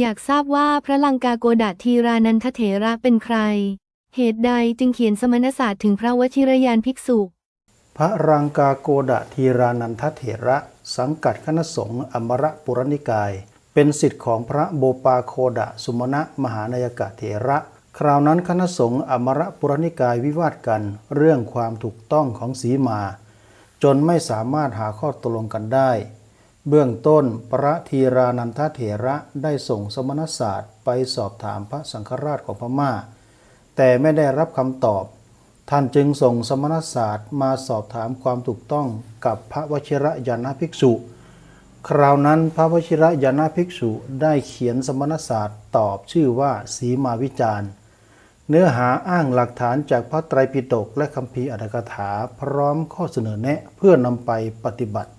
อยากทราบว่าพระลังกาโกดาทีรานันทเถระเป็นใคร เหตุใดจึงเขียนสมณศาสตร์ถึงพระวชิรยานภิกษุ พระรังกาโกดะทีรานันทเถระ สังกัดคณะสงฆ์อมรปุรนิกาย เป็นสิทธิ์ของพระโบปาโคดะสุมณะมหานายกะเถระ คราวนั้นคณะสงฆ์อมรปุรนิกายวิวาทกัน เรื่องความถูกต้องของสีมา จนไม่สามารถหาข้อตกลงกันได้ เบื้องต้นพระทีรานันทเถระได้ส่งสมณศาสตร์ไปสอบถามพระสังฆราชของพม่า แต่ไม่ได้รับคำตอบ ท่านจึงส่งสมณศาสตร์มาสอบถามความถูกต้องกับพระวชิรยานาภิกษุ คราวนั้นพระวชิรยานาภิกษุได้เขียนสมณศาสตร์ตอบชื่อว่าสีมาวิจารณ์ เนื้อหาอ้างหลักฐานจากพระไตรปิฎกและคัมภีร์อัตถกถาพร้อมข้อเสนอแนะเพื่อนำไปปฏิบัติ